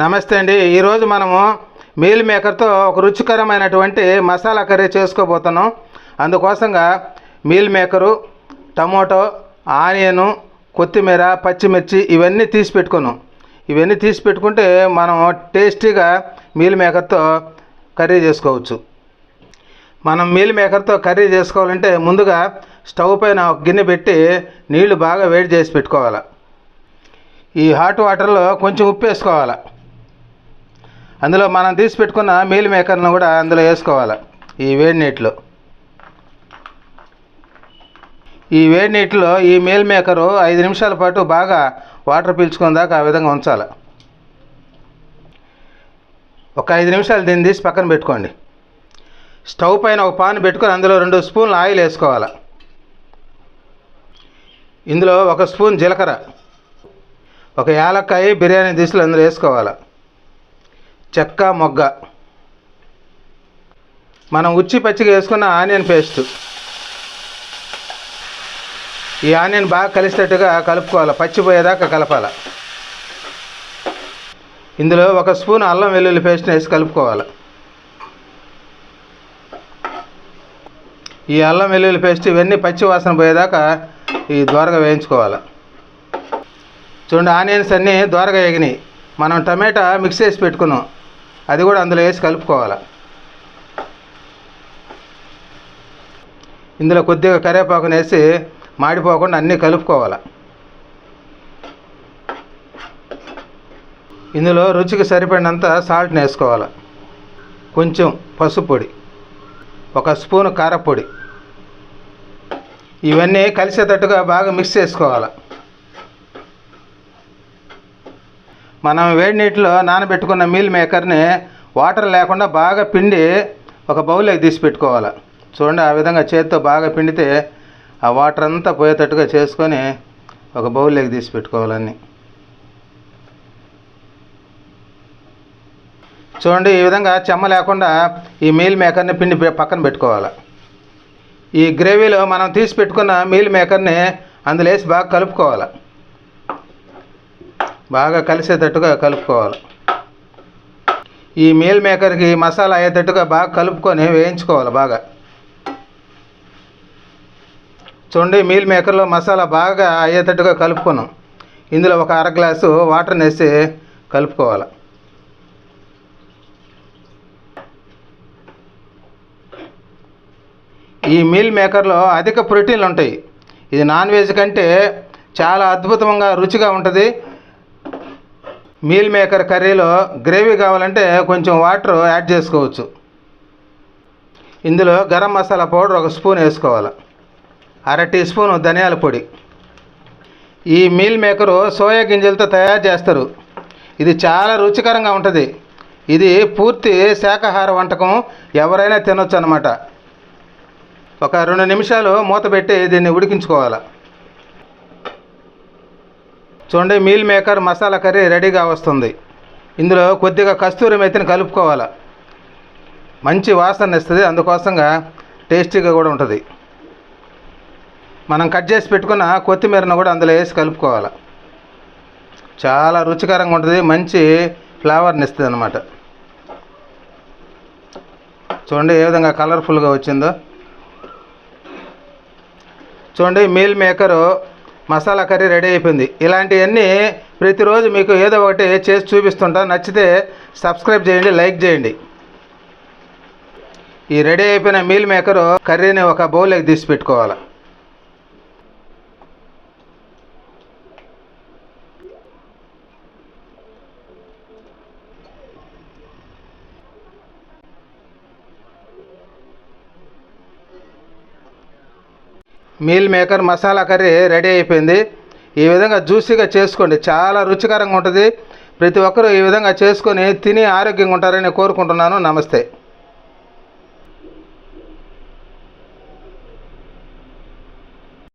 నమస్తే అండి. ఈరోజు మనము మీల్ మేకర్తో ఒక రుచికరమైనటువంటి మసాలా కర్రీ చేసుకోబోతున్నాం. అందుకోసంగా మీల్ మేకరు టమోటో ఆనియను కొత్తిమీర పచ్చిమిర్చి ఇవన్నీ తీసి పెట్టుకున్నాం. ఇవన్నీ తీసి పెట్టుకుంటే మనం టేస్టీగా మీల్ మేకర్తో కర్రీ చేసుకోవచ్చు. మనం మీల్ మేకర్తో కర్రీ చేసుకోవాలంటే ముందుగా స్టవ్ పైన ఒక గిన్నె పెట్టి నీళ్ళు బాగా వేడి చేసి పెట్టుకోవాలి. ఈ హాట్ వాటర్లో కొంచెం ఉప్పు వేసుకోవాలి. అందులో మనం తీసి పెట్టుకున్న మీల్ మేకర్ను కూడా అందులో వేసుకోవాలి. ఈ వేడి నీటిలో. ఈ వేడి నీటిలో ఈ మీల్ మేకరు ఐదు నిమిషాల పాటు బాగా వాటర్ పీల్చుకున్న దాకా ఆ విధంగా ఉంచాలి. ఒక ఐదు నిమిషాలు దీన్ని తీసి పక్కన పెట్టుకోండి. స్టవ్ పైన ఒక పాన్ పెట్టుకొని అందులో రెండు స్పూన్లు ఆయిల్ వేసుకోవాలి. ఇందులో ఒక స్పూన్ జీలకర్ర ఒక యాలక్కాయ బిర్యానీ దిశలు అందులో వేసుకోవాలి. చెక్క మొగ్గ. మనం ఉచ్చి పచ్చిగా వేసుకున్న ఆనియన్ పేస్ట్. ఈ ఆనియన్ బాగా కలిసేటట్టుగా కలుపుకోవాలి. పచ్చిపోయేదాకా కలపాలి. ఇందులో ఒక స్పూన్ అల్లం వెల్లుల్లి పేస్ట్ వేసి కలుపుకోవాలి. ఈ అల్లం వెల్లుల్లి పేస్ట్ ఇవన్నీ పచ్చి వాసన పోయేదాకా ఈ ద్వారగా వేయించుకోవాలి. చూడండి ఆనియన్స్ అన్నీ ద్వారగా ఎగినాయి. మనం టమాటా మిక్స్ చేసి పెట్టుకున్నాం. అది కూడా అందులో వేసి కలుపుకోవాలి. ఇందులో కొద్దిగా కరివేపాకుని వేసి మాడిపోకుండా అన్నీ కలుపుకోవాలి. ఇందులో రుచికి సరిపడినంత సాల్ట్ని వేసుకోవాలి. కొంచెం పసుపు పొడి ఒక స్పూను కారపొడి. ఇవన్నీ కలిసేటట్టుగా బాగా మిక్స్ చేసుకోవాలి. మనం వేడి నీటిలో నానబెట్టుకున్న మీల్ మేకర్ని వాటర్ లేకుండా బాగా పిండి ఒక బౌల్లోకి తీసి పెట్టుకోవాలి. చూడండి ఆ విధంగా చేతితో బాగా పిండితే ఆ వాటర్ అంతా పోయేటట్టుగా చేసుకొని ఒక బౌల్లోకి తీసి పెట్టుకోవాలన్నీ చూడండి ఈ విధంగా చెమ్మ లేకుండా ఈ మీల్ మేకర్ని పిండి పక్కన పెట్టుకోవాలి. ఈ గ్రేవీలో మనం తీసి పెట్టుకున్న మీల్ మేకర్ని అందులో వేసి బాగా కలుపుకోవాలి. బాగా కలిసేటట్టుగా కలుపుకోవాలి. ఈ మీల్ మేకర్కి మసాలా అయ్యేటట్టుగా బాగా కలుపుకొని వేయించుకోవాలి బాగా. చూడండి మీల్ మేకర్లో మసాలా బాగా అయ్యేటట్టుగా కలుపుకున్నాం. ఇందులో ఒక అర గ్లాసు వాటర్ని వేసి కలుపుకోవాలి. ఈ మీల్ మేకర్లో అధిక ప్రోటీన్లు ఉంటాయి. ఇది నాన్ వెజ్ కంటే చాలా అద్భుతంగా రుచిగా ఉంటుంది. మీల్ మేకర్ కర్రీలో గ్రేవీ కావాలంటే కొంచెం వాటర్ యాడ్ చేసుకోవచ్చు. ఇందులో గరం మసాలా పౌడర్ ఒక స్పూన్ వేసుకోవాలి. అర టీ స్పూన్ ధనియాల పొడి. ఈ మీల్ మేకరు సోయా గింజలతో తయారు చేస్తారు. ఇది చాలా రుచికరంగా ఉంటుంది. ఇది పూర్తి శాకాహార వంటకం ఎవరైనా తినొచ్చు అనమాట ఒక రెండు నిమిషాలు మూత పెట్టి దీన్ని ఉడికించుకోవాలి. చూడండి మీల్ మేకర్ మసాలా కర్రీ రెడీగా వస్తుంది. ఇందులో కొద్దిగా కస్తూరి మెత్తిని కలుపుకోవాలి. మంచి వాసన ఇస్తుంది అందుకోసంగా టేస్టీగా కూడా ఉంటుంది. మనం కట్ చేసి పెట్టుకున్న కొత్తిమీరను కూడా అందులో వేసి కలుపుకోవాలి. చాలా రుచికరంగా ఉంటుంది మంచి ఫ్లేవర్ని ఇస్తుంది అనమాట చూడండి ఏ విధంగా కలర్ఫుల్గా వచ్చిందో. చూడండి meal maker masala curry ready అయిపోయింది. ఇలాంటివన్నీ ప్రతిరోజు మీకు ఏదో ఒకటి చేసి చూపిస్తుంటా. నచ్చితే సబ్స్క్రైబ్ చేయండి లైక్ చేయండి. ఈ రెడీ అయిపోయిన మీల్ మేకరు కర్రీని ఒక బౌల్లోకి తీసి పెట్టుకోవాలి? Meal maker masala curry ready అయిపోయింది. ఈ విధంగా జ్యూసీగా చేసుకోండి. చాలా రుచికరంగా ఉంటుంది. ప్రతి ఒక్కరూ ఈ విధంగా చేసుకొని తిని ఆరోగ్యంగా ఉంటారని కోరుకుంటున్నాను. నమస్తే.